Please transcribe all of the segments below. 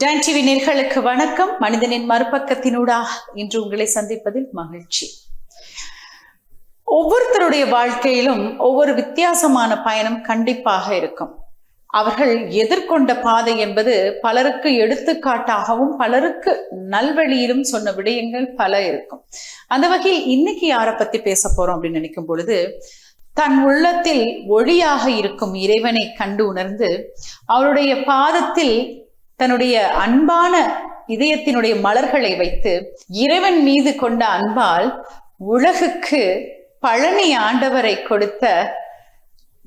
Don TV நேர்களுக்கு வணக்கம். மனிதனின் மறுபக்கத்தினூடாக இன்று உங்களை சந்திப்பதில் மகிழ்ச்சி. ஒவ்வொருத்தருடைய வாழ்க்கையிலும் ஒவ்வொரு வித்தியாசமான பயணம் கண்டிப்பாக இருக்கும். அவர்கள் எதிர்கொண்ட பாதை என்பது பலருக்கு எடுத்துக்காட்டாகவும் பலருக்கு நல்வழியிலும் சொன்ன விடயங்கள் பல இருக்கும். அந்த வகையில் இன்னைக்கு யாரை பத்தி பேச போறோம் அப்படின்னு நினைக்கும் பொழுது தன் உள்ளத்தில் ஒளியாக இருக்கும் இறைவனை கண்டு உணர்ந்து அவருடைய பாதத்தில் தன்னுடைய அன்பான இதயத்தினுடைய மலர்களை வைத்து இறைவன் மீது கொண்ட அன்பால் உலகுக்கு பழனி ஆண்டவரை கொடுத்த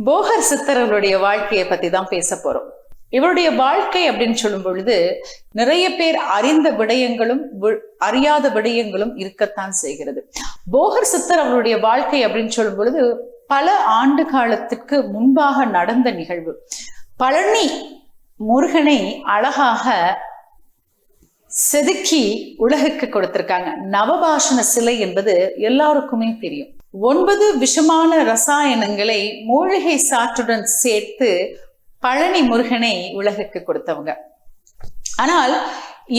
போகர் சித்தர்களுடைய வாழ்க்கையை பத்தி தான் பேச போறோம். இவருடைய வாழ்க்கை அப்படின்னு சொல்லும் பொழுது நிறைய பேர் அறிந்த விடயங்களும் வி- அறியாத விடயங்களும் இருக்கத்தான் செய்கிறது. போகர் சித்தர் அவருடைய வாழ்க்கை அப்படின்னு சொல்லும் பொழுது பல ஆண்டு காலத்திற்கு முன்பாக நடந்த நிகழ்வு. பழனி முருகனை அழகாக செதுக்கி உலகுக்கு கொடுத்திருக்காங்க. நவபாஷண சிலை என்பது எல்லாருக்குமே தெரியும். ஒன்பது விஷமான ரசாயனங்களை மூலிகை சாற்றுடன் சேர்த்து பழனி முருகனை உலகுக்கு கொடுத்தவங்க. ஆனால்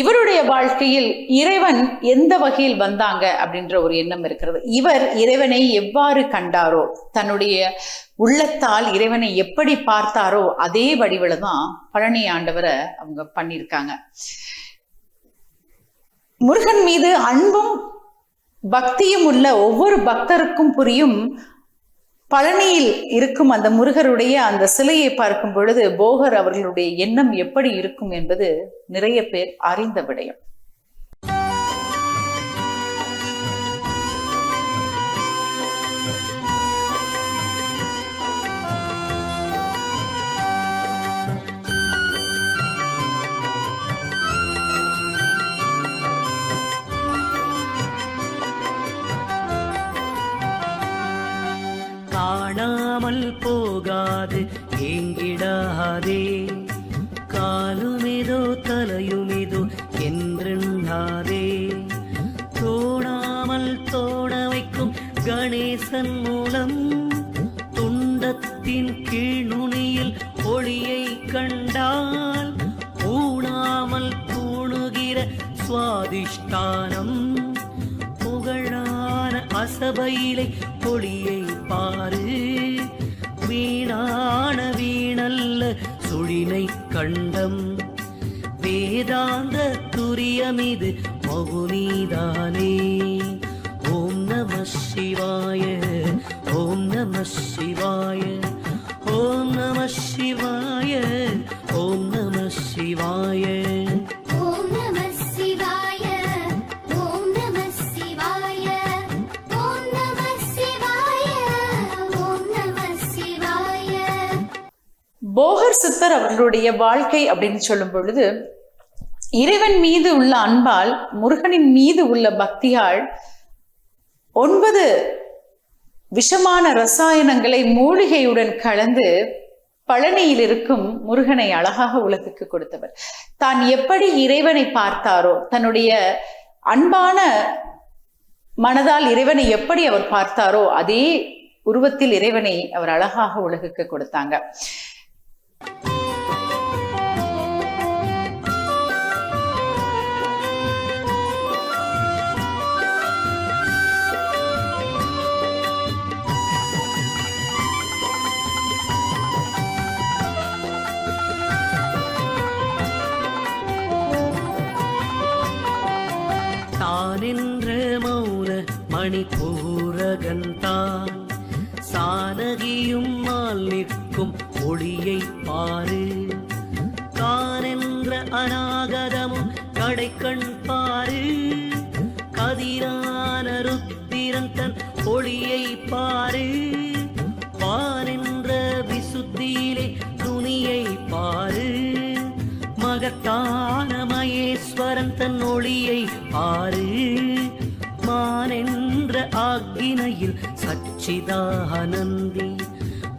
இவருடைய வாழ்க்கையில் இறைவன் எந்த வகையில் வந்தாங்க அப்படின்ற ஒரு எண்ணம் இருக்கிறது. இவர் இறைவனை எவ்வாறு கண்டாரோ தன்னுடைய உள்ளத்தால் இறைவனை எப்படி பார்த்தாரோ அதே வடிவில் தான் பழனி ஆண்டவரை அவங்க பண்ணியிருக்காங்க. முருகன் மீது அன்பும் பக்தியும் உள்ள ஒவ்வொரு பக்தருக்கும் புரியும் பழனியில் இருக்கும் அந்த முருகருடைய அந்த சிலையை பார்க்கும் பொழுது போகர் அவர்களுடைய எண்ணம் எப்படி இருக்கும் என்பது நிறைய பேர் அறிந்த விடயம். கண்டால் கூணாமல் கூணுகிற சுவாதிஷ்டானம் புகழான அசபையிலை பொழியை பாரு. வீணான வீணல்ல சுழினை கண்டம் வேதாந்த துரியமிது மகுனிதானே ஓம் நம சிவாய ஓம் நம சிவாய. சிவாய. போகர் சித்தர் அவர்களுடைய வாழ்க்கை அப்படின்னு சொல்லும் பொழுது இறைவன் மீது உள்ள அன்பால் முருகனின் மீது உள்ள பக்தியால் ஒன்பது விஷமான ரசாயனங்களை மூலிகையுடன் கலந்து பழனியில் இருக்கும் முருகனை அழகாக உலகுக்கு கொடுத்தவர். தான் எப்படி இறைவனை பார்த்தாரோ தன்னுடைய அன்பான மனதால் இறைவனை எப்படி அவர் பார்த்தாரோ அதே உருவத்தில் இறைவனை அவர் அழகாக உலகுக்கு கொடுத்தாங்க. மணிப்பூரகன்தான். சானகியும் மால் நிற்கும் ஒளியை பாரு. காரென்ற அநாகதமும் கடைக்கண் பாரு. கதிரான ருத்திரன் தன் ஒளியை பாரு. பாரென்ற விசுத்தியிலே துணியை பாரு. மகத்தான மகேஸ்வரன் தன் ஒளியை பாரு. சச்சிதானந்தி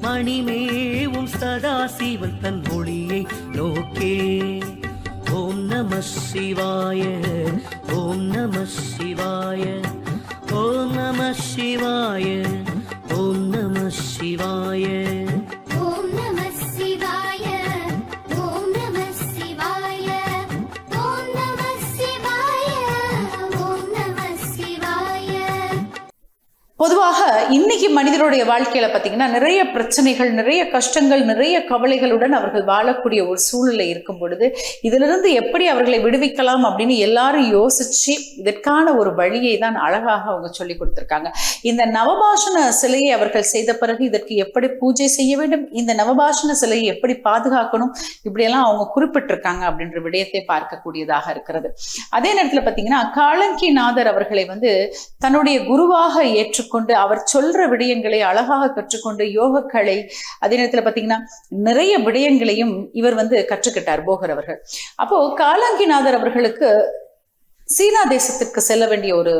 மணிமேவும் சதாசிவன் தன் ஒளியை நோக்கே. ஓம் நம சிவாய ஓம் நம சிவாய ஓம் நம சிவாய ஓம் நம சிவாய. பொதுவாக இன்னைக்கு மனிதருடைய வாழ்க்கையில பார்த்தீங்கன்னா நிறைய பிரச்சனைகள் நிறைய கஷ்டங்கள் நிறைய கவலைகளுடன் அவர்கள் வாழக்கூடிய ஒரு சூழ்நிலை இருக்கும் பொழுது இதிலிருந்து எப்படி அவர்களை விடுவிக்கலாம் அப்படின்னு எல்லாரும் யோசிச்சு இதற்கான ஒரு வழியை தான் அழகாக அவங்க சொல்லி கொடுத்துருக்காங்க. இந்த நவபாஷண சிலையை அவர்கள் செய்த பிறகு இதற்கு எப்படி பூஜை செய்ய வேண்டும்? இந்த நவபாஷண சிலையை எப்படி பாதுகாக்கணும்? இப்படியெல்லாம் அவங்க குறிப்பிட்டிருக்காங்க அப்படின்ற விடயத்தை பார்க்கக்கூடியதாக இருக்கிறது. அதே நேரத்தில் பார்த்தீங்கன்னா காலங்கிநாதர் அவர்களை வந்து தன்னுடைய குருவாக ஏற்றுக்கொண்டு அவர் சொல்ற விடயங்களை அழகாக கற்றுக்கொண்டு யோகக்கலை அதே நேரத்தில் பார்த்தீங்கன்னா நிறைய விடயங்களையும் இவர் வந்து கற்றுக்கிட்டார் போகர் அவர்கள். அப்போ காலாங்கிநாதர் அவர்களுக்கு சீனா தேசத்திற்கு செல்ல வேண்டிய ஒரு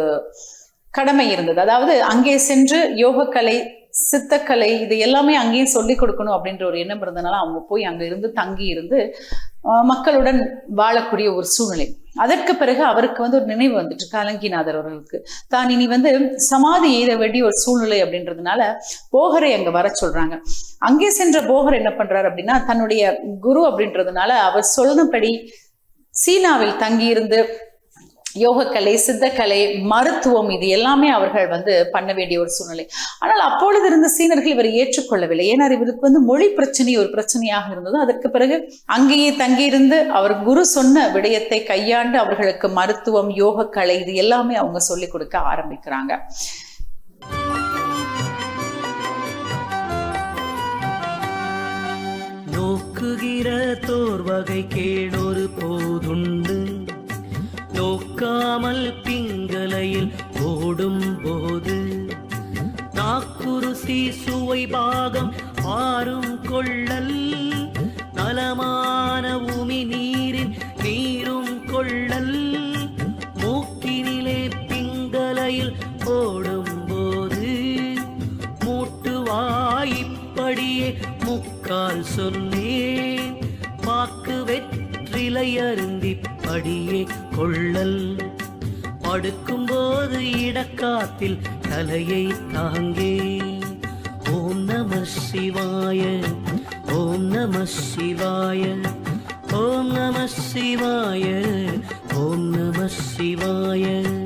கடமை இருந்தது. அதாவது அங்கே சென்று யோகக்கலை சித்தக்கலை இது எல்லாமே அங்கேயும் சொல்லி கொடுக்கணும் அப்படின்ற ஒரு எண்ணம் இருந்தனால அவங்க போய் அங்கே இருந்து தங்கி இருந்து மக்களுடன் வாழக்கூடிய ஒரு சூழ்நிலை. அதற்கு பிறகு அவருக்கு வந்து ஒரு நினைவு வந்துட்டு காலங்கிநாதர் அவர்களுக்கு. தான் இனி வந்து சமாதி எய்த வேண்டிய ஒரு சூழ்நிலை அப்படின்றதுனால போகரை அங்க வர சொல்றாங்க. அங்கே சென்ற போகர் என்ன பண்றாரு அப்படின்னா தன்னுடைய குரு அப்படின்றதுனால அவர் சொன்னபடி சீனாவில் தங்கியிருந்து யோகக்கலை சித்தக்கலை மருத்துவம் இது எல்லாமே அவர்கள் வந்து பண்ண வேண்டிய ஒரு சூழ்நிலை. ஆனால் அப்பொழுது இருந்த சீனர்கள் இவர் ஏற்றுக்கொள்ளவில்லை. ஏன்னா இவருக்கு வந்து மொழி பிரச்சனை ஒரு பிரச்சனையாக இருந்தது. அதற்கு பிறகு அங்கேயே தங்கியிருந்து அவர் குரு சொன்ன விடயத்தை கையாண்டு அவர்களுக்கு மருத்துவம் யோகக்கலை இது எல்லாமே அவங்க சொல்லிக் கொடுக்க ஆரம்பிக்கிறாங்க. நோக்குகிற தோர்வகை கேளொரு போதுண்டு. நோக்காமல் பிங்கலையில் ஓடும் போது நாக்குருசி சுவை பாகம் ஆறும் கொள்ளல் நலமான உமி நீரின் நீரும் கொள்ளல். மூக்கினிலே பிங்கலையில் ஓடும் போது மூட்டுவாய் இப்படியே முக்கால் சொன்னேன். வாக்கு வெற்றிலை அருந்திப் படியே கொள்ளல். படுக்கும்போது இடக்காத்தில் தலையை தாங்கே. ஓம் நம சிவாய ஓம் நம சிவாய ஓம் நம சிவாய ஓம் நம சிவாய.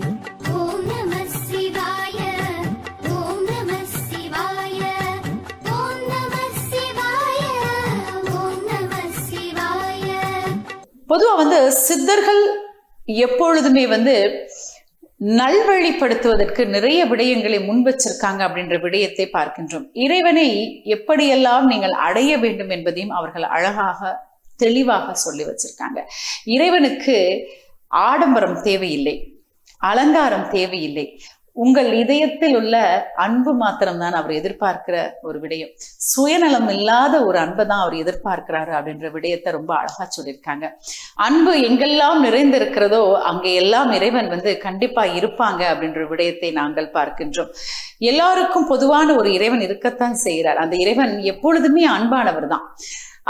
பொதுவாக வந்து சித்தர்கள் எப்பொழுதுமே வந்து நல்வழிப்படுத்துவதற்கு நிறைய விடயங்களை முன் வச்சிருக்காங்க அப்படின்ற விடயத்தை பார்க்கின்றோம். இறைவனை எப்படியெல்லாம் நீங்கள் அடைய வேண்டும் என்பதையும் அவர்கள் அழகாக தெளிவாக சொல்லி வச்சிருக்காங்க. இறைவனுக்கு ஆடம்பரம் தேவையில்லை அலங்காரம் தேவையில்லை. உங்கள் இதயத்தில் உள்ள அன்பு மாத்திரம்தான் அவர் எதிர்பார்க்கிற ஒரு விடயம். சுயநலம் இல்லாத ஒரு அன்பை தான் அவர் எதிர்பார்க்கிறாரு அப்படின்ற விடயத்தை ரொம்ப அழகா சொல்லியிருக்காங்க. அன்பு எங்கெல்லாம் நிறைந்திருக்கிறதோ அங்கே எல்லாம் இறைவன் வந்து கண்டிப்பா இருப்பாங்க அப்படின்ற விடயத்தை நாங்கள் பார்க்கின்றோம். எல்லாருக்கும் பொதுவான ஒரு இறைவன் இருக்கத்தான் செய்கிறார். அந்த இறைவன் எப்பொழுதுமே அன்பானவர் தான்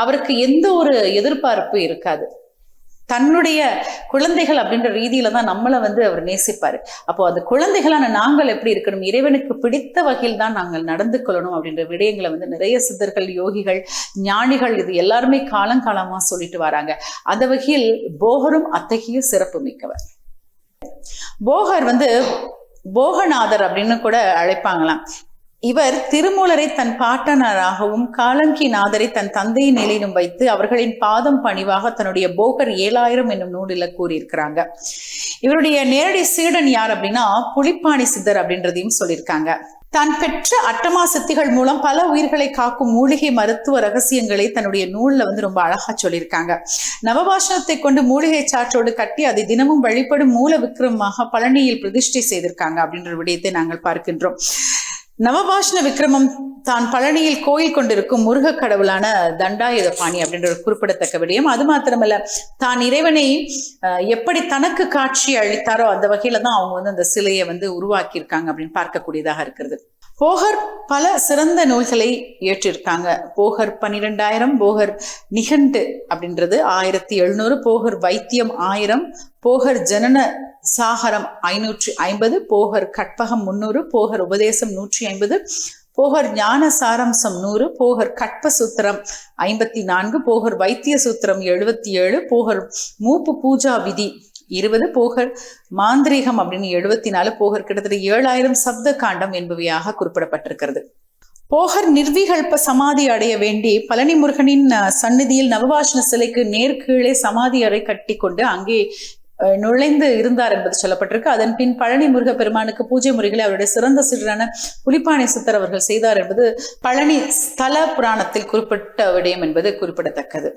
அவருக்கு எந்த ஒரு எதிர்பார்ப்பு இருக்காது. தன்னுடைய குழந்தைகள் அப்படின்ற ரீதியில தான் நம்மளை வந்து அவர் நேசிப்பார். அப்போ அந்த குழந்தைகளான நாங்கள் எப்படி இருக்கணும் இறைவனுக்கு பிடித்த வகையில் தான் நாங்கள் நடந்து கொள்ளணும் அப்படின்ற விடயங்களை வந்து நிறைய சித்தர்கள் யோகிகள் ஞானிகள் இது எல்லாருமே காலங்காலமாக சொல்லிட்டு வராங்க. அந்த வகையில் போகரும் அத்தகைய சிறப்பு மிக்கவர். போகர் வந்து போகநாதர் அப்படின்னு கூட அழைப்பாங்களாம். இவர் திருமூலரை தன் பாட்டனாராகவும் காலங்கி நாதரை தன் தந்தையின் நிலையிலும் வைத்து அவர்களின் பாதம் பணிவாக தன்னுடைய போகர் ஏழாயிரம் என்னும் நூலில் கூறியிருக்கிறாங்க. இவருடைய நேரடி சீடன் யார் அப்படின்னா புலிப்பாணி சித்தர் அப்படின்றதையும் சொல்லியிருக்காங்க. தான் பெற்ற அட்டமா சித்திகள் மூலம் பல உயிர்களை காக்கும் மூலிகை மருத்துவ ரகசியங்களை தன்னுடைய நூல்ல வந்து ரொம்ப அழகா சொல்லியிருக்காங்க. நவபாஷணத்தை கொண்டு மூலிகை சாற்றோடு கட்டி அதை தினமும் வழிபடும் மூல விக்ரமாக பழனியில் பிரதிஷ்டை செய்திருக்காங்க அப்படின்ற விடயத்தை நாங்கள் பார்க்கின்றோம். நவபாஷ்ண விக்ரமம் தான் பழனியில் கோயில் கொண்டிருக்கும் முருகக் கடவுளான தண்டாயுதபாணி அப்படின்ற ஒரு குறிப்பிடத்தக்க விடயம். அது மாத்திரமல்ல தான் இறைவனை எப்படி தனக்கு காட்சி அளித்தாரோ அந்த வகையில தான் அவங்க வந்து அந்த சிலையை வந்து உருவாக்கியிருக்காங்க அப்படின்னு பார்க்கக்கூடியதாக இருக்கிறது. போகர் பல சிறந்த நூல்களை இயற்றியிருக்காங்க போகர் பன்னிரெண்டாயிரம் போகர் நிகண்டு அப்படின்றது ஆயிரத்தி எழுநூறு போகர் வைத்தியம் ஆயிரம் போகர் ஜனன சாகரம் ஐநூற்றி ஐம்பது போகர் கட்பகம் முன்னூறு போகர் உபதேசம் நூற்றி ஐம்பது போகர் ஞான சாரம்சம் நூறு போகர் கட்ப சூத்திரம் ஐம்பத்தி நான்கு போகர் வைத்திய சூத்திரம் எழுபத்தி ஏழு போகர் மூப்பு பூஜா விதி இருபது போகர் மாந்திரீகம் அப்படின்னு எழுபத்தி நாலு போகர் கிட்டத்தட்ட ஏழாயிரம் சப்த காண்டம் என்பவையாக குறிப்பிடப்பட்டிருக்கிறது. போகர் நிர்விகல்ப சமாதி அடைய வேண்டி பழனி முருகனின் சந்நிதியில் நவபாஷண சிலைக்கு நேர்கீழே சமாதி அறை கட்டி கொண்டு அங்கே அஹ், நுழைந்து இருந்தார் என்பது சொல்லப்பட்டிருக்கு. அதன் பின் பழனி முருக பெருமானுக்கு பூஜை முறைகளை அவருடைய சிறந்த சிறரான புலிப்பானை சித்தர் அவர்கள் செய்தார் என்பது பழனி ஸ்தல புராணத்தில் குறிப்பிட்ட விடயம் என்பது குறிப்பிடத்தக்கது.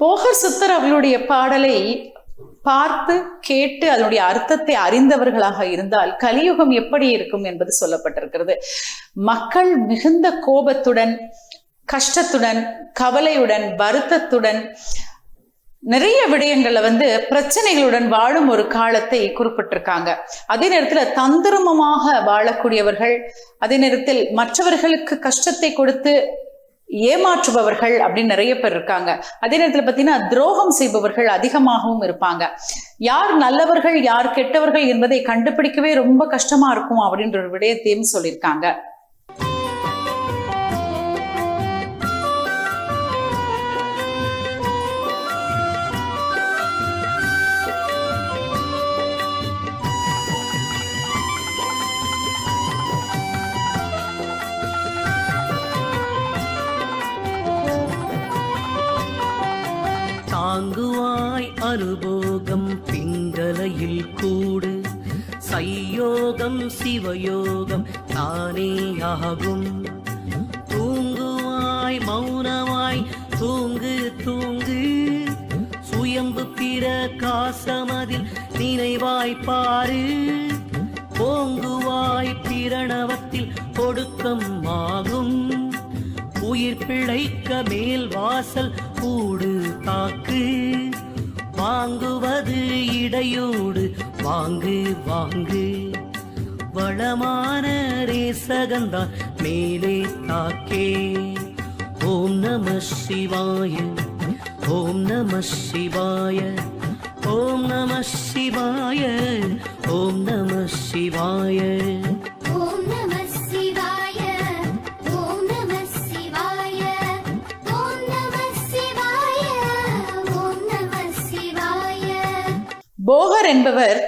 போகர் சித்தர் அவர்களுடைய பாடலை பார்த்து கேட்டு அதனுடைய அர்த்தத்தை அறிந்தவர்களாக இருந்தால் கலியுகம் எப்படி இருக்கும் என்பது சொல்லப்பட்டிருக்கிறது. மக்கள் மிகுந்த கோபத்துடன் கஷ்டத்துடன் கவலையுடன் வருத்தத்துடன் நிறைய விடயங்கள்ல வந்து பிரச்சனைகளுடன் வாழும் ஒரு காலத்தை குறிப்பிட்டிருக்காங்க. அதே நேரத்துல தந்திரமமாக வாழக்கூடியவர்கள் அதே நேரத்தில் மற்றவர்களுக்கு கஷ்டத்தை கொடுத்து ஏமாற்றுபவர்கள் அப்படின்னு நிறைய பேர் இருக்காங்க. அதே நேரத்தில் பாத்தீங்கன்னா துரோகம் செய்பவர்கள் அதிகமாகவும் இருப்பாங்க. யார் நல்லவர்கள் யார் கெட்டவர்கள் என்பதை கண்டுபிடிக்கவே ரொம்ப கஷ்டமா இருக்கும் அப்படின்ற ஒரு விடயத்தையும் சொல்லியிருக்காங்க. தாங்குவாய் அனுபோகம் பிங்கலையில் கூடு. சையோகம் சிவயோகம் தானேயாகும். தூங்குவாய் மௌனமாய் தூங்கு தூங்கு. சுயம்பு பிற காசமதில் நினைவாய் பாரு. போங்குவாய் பிரணவத்தில் கொடுக்கம் ஆகும். உயிர் பிழைக்க மேல் வாசல் கூடு தாக்கு வாங்குவது இடையூடு. வாங்கு வாங்கு. வளமான ரேசகந்தான் மேலே தாக்கே. ஓம் நம சிவாய ஓம் நம சிவாய ஓம் நம சிவாய ஓம் நம சிவாய. போகர் என்பவர்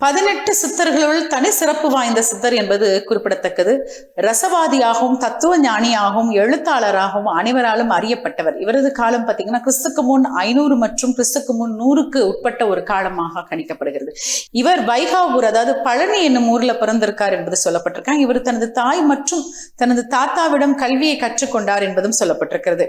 பதினெட்டு சித்தர்களுள் தனி சிறப்பு வாய்ந்த சித்தர் என்பது குறிப்பிடத்தக்கது. ரசவாதியாகவும் தத்துவ ஞானியாகவும் எழுத்தாளராகவும் அனைவராலும் அறியப்பட்டவர். இவரது காலம் பார்த்தீங்கன்னா கிறிஸ்துக்கு முன் ஐநூறு மற்றும் கிறிஸ்துக்கு முன் நூறுக்கு உட்பட்ட ஒரு காலமாக கணிக்கப்படுகிறது. இவர் வைகாபூர் அதாவது பழனி என்னும் ஊர்ல பிறந்திருக்கார் என்பது சொல்லப்பட்டிருக்காங்க. இவர் தனது தாய் மற்றும் தனது தாத்தாவிடம் கல்வியை கற்றுக்கொண்டார் என்பதும் சொல்லப்பட்டிருக்கிறது.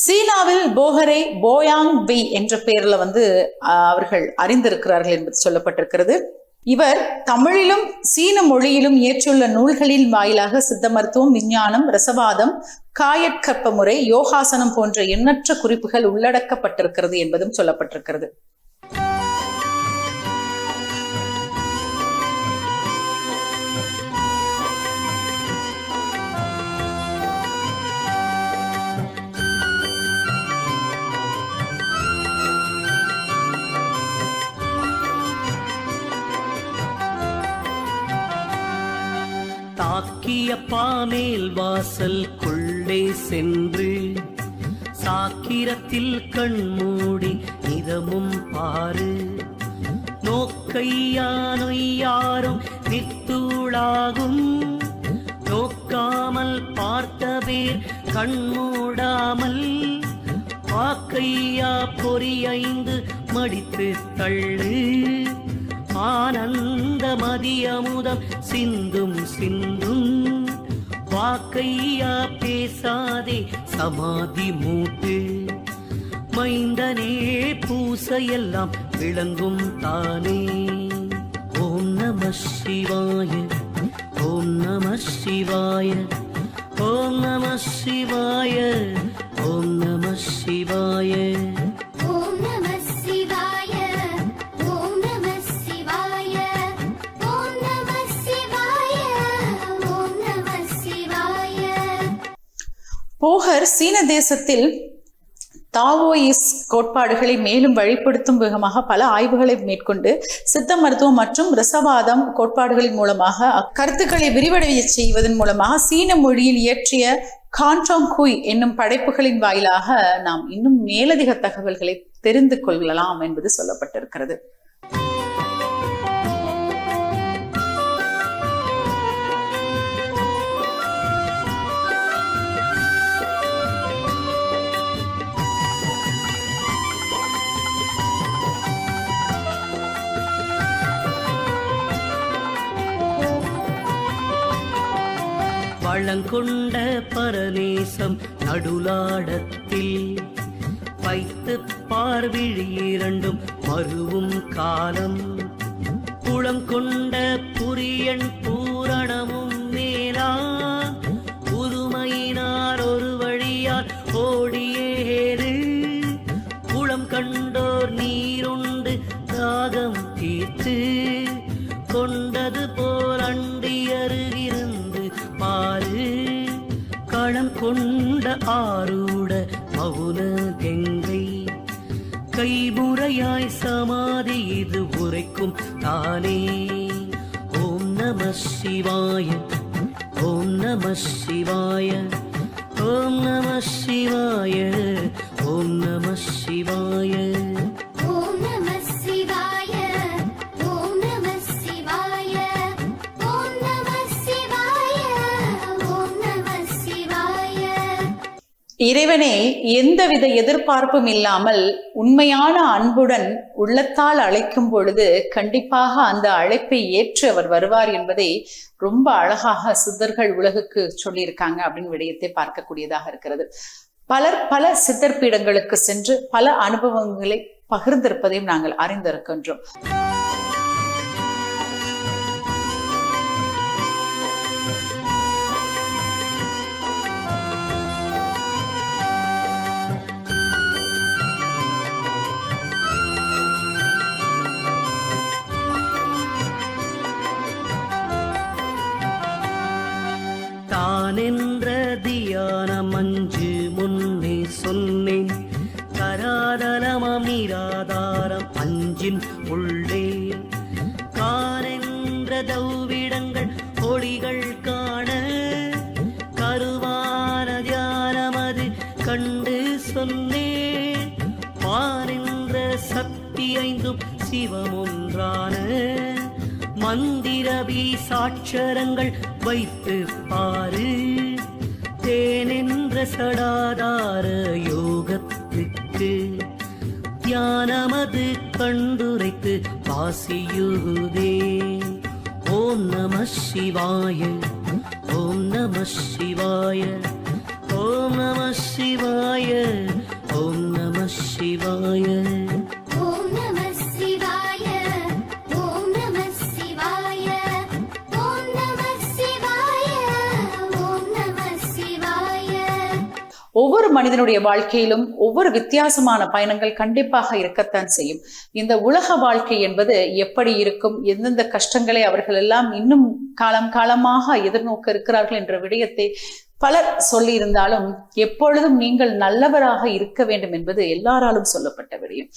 சீனாவில் போகரே போயாங் வி என்ற பெயர்ல வந்து ஆஹ், அவர்கள் அறிந்திருக்கிறார்கள் என்பது சொல்லப்பட்டிருக்கிறது. இவர் தமிழிலும் சீன மொழியிலும் இயற்றுள்ள நூல்களின் வாயிலாக சித்த மருத்துவம் விஞ்ஞானம் ரசவாதம் காயற்கற்ப முறை யோகாசனம் போன்ற எண்ணற்ற குறிப்புகள் உள்ளடக்கப்பட்டிருக்கிறது என்பதும் சொல்லப்பட்டிருக்கிறது. பாமேல் வாசல் கொள்ளே சென்று சாக்கிரத்தில் கண்மூடி நிதமும் பாரு. நோக்கையானொய்யாரும் நித்தூளாகும். நோக்காமல் பார்த்த கண்மூடாமல் பாக்கையா பொறியைந்து மடித்து தள்ளு. ஆனந்த மதியமுதம் சிந்தும் சிந்தும் வாக்கையா பேசாதே சமாதி மூட்டு. மைந்தனே பூசையெல்லாம் விளங்கும் தானே. ஓம் நம சிவாய ஓம் நம சிவாய ஓம் நம சிவாய ஓம் நம சிவாய. போகர் சீன தேசத்தில் தாவோயிஸ் கோட்பாடுகளை மேலும் வழிப்படுத்தும் விதமாக பல ஆய்வுகளை மேற்கொண்டு சித்த மருத்துவம் மற்றும் ரசவாதம் கோட்பாடுகளின் மூலமாக அக்கருத்துக்களை விரிவடைய செய்வதன் மூலமாக சீன மொழியில் இயற்றிய கான்டாங் குய் என்னும் படைப்புகளின் வாயிலாக நாம் இன்னும் மேலதிக தகவல்களை தெரிந்து கொள்ளலாம் என்பது சொல்லப்பட்டிருக்கிறது. ஆழங்கொண்ட பரநேசம் நடுலாடத்தில் வைத்து பார்விழி இரண்டும் மருவும் காலம். குளம் கொண்ட புரியன் பூரணமும் ஆரூட மவுன கெங்கை. கைமுறையாய் சமாதி இது உரைக்கும் தானே. ஓம் நம சிவாய ஓம் நம சிவாய ஓம் நம சிவாய ஓம் நம சிவாய. இறைவனே எந்தவித எதிர்பார்ப்பும் இல்லாமல் உண்மையான அன்புடன் உள்ளத்தால் அழைக்கும் பொழுது கண்டிப்பாக அந்த அழைப்பை ஏற்று அவர் வருவார் என்பதை ரொம்ப அழகாக சித்தர்கள் உலகுக்கு சொல்லியிருக்காங்க அப்படின்னு விடயத்தை பார்க்கக்கூடியதாக இருக்கிறது. பலர் பல சித்தர் பீடங்களுக்கு சென்று பல அனுபவங்களை பகிர்ந்திருப்பதையும் நாங்கள் அறிந்திருக்கின்றோம். பாரென்ற சக்தி ஐந்தும் சிவமொன்றான மந்திரவி சாட்சரங்கள் வைத்து பாரு. தேனென்ற சடாதார யோகத்துக்கு தியானமது கண்டுரைத்து வாசியுகுதே ஓம் நம சிவாய ஓம் நம சிவாய ஓம் நம சிவாய ஓம் நம சிவாய. ஒவ்வொரு மனிதனுடைய வாழ்க்கையிலும் ஒவ்வொரு வித்தியாசமான பயணங்கள் கண்டிப்பாக இருக்கத்தான் செய்யும். இந்த உலக வாழ்க்கை என்பது எப்படி இருக்கும் எந்தெந்த கஷ்டங்களை அவர்கள் எல்லாம் இன்னும் காலம் காலமாக எதிர்நோக்க இருக்கிறார்கள் என்ற விடயத்தை பலர் சொல்லியிருந்தாலும் எப்பொழுதும் நீங்கள் நல்லவராக இருக்க வேண்டும் என்பது எல்லாராலும் சொல்லப்பட்ட விடயம்.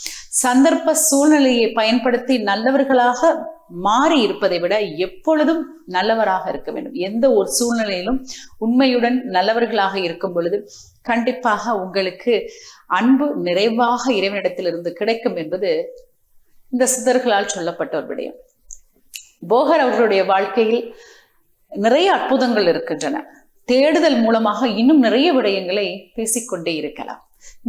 சந்தர்ப்ப சூழ்நிலையை பயன்படுத்தி நல்லவர்களாக மாறி இருப்பதை விட எப்பொழுதும் நல்லவராக இருக்க வேண்டும். எந்த ஒரு சூழ்நிலையிலும் உண்மையுடன் நல்லவர்களாக இருக்கும் பொழுது கண்டிப்பாக உங்களுக்கு அன்பு நிறைவாக இறைவனிடத்திலிருந்து கிடைக்கும் என்பது இந்த சித்தர்களால் சொல்லப்பட்ட ஒரு விடயம். போகர் அவர்களுடைய வாழ்க்கையில் நிறைய அற்புதங்கள் இருக்கின்றன. தேடுதல் மூலமாக இன்னும் நிறைய விடயங்களை பேசிக்கொண்டே இருக்கலாம்.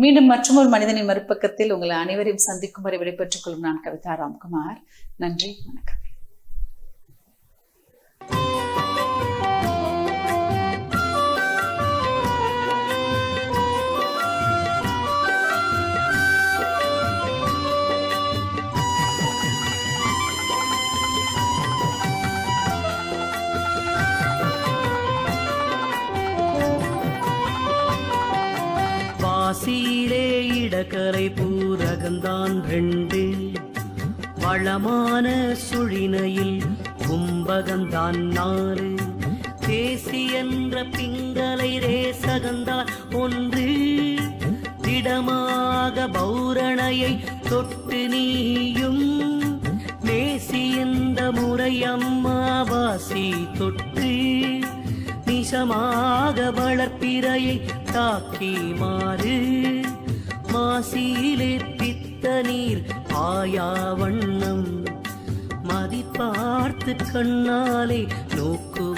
மீண்டும் மற்றொரு மனிதனின் மறுபக்கத்தில் உங்களை அனைவரையும் சந்திக்கும் வரை விடைபெற்றுக் கொள்ளும் நான் கவிதா ராம்குமார். நன்றி வணக்கம். காசியிலே இடக்கரை பூரகந்தான் ரெண்டு வளமான சுழினையில் கும்பகந்தான் நாறு. தேசி என்ற பிங்களை ரேசகந்தான் ஒன்று திடமாக பௌரணையை தொட்டு நீயும். நேசி இந்த முறை அம்மாவாசி தொட்டு நிசமாக வளர்ப்பிறையை தாக்கி மாறு. மாசியிலே பித்த நீர் ஆயா வண்ணம். மதிப்பார்த்து கண்ணாலே நோக்கு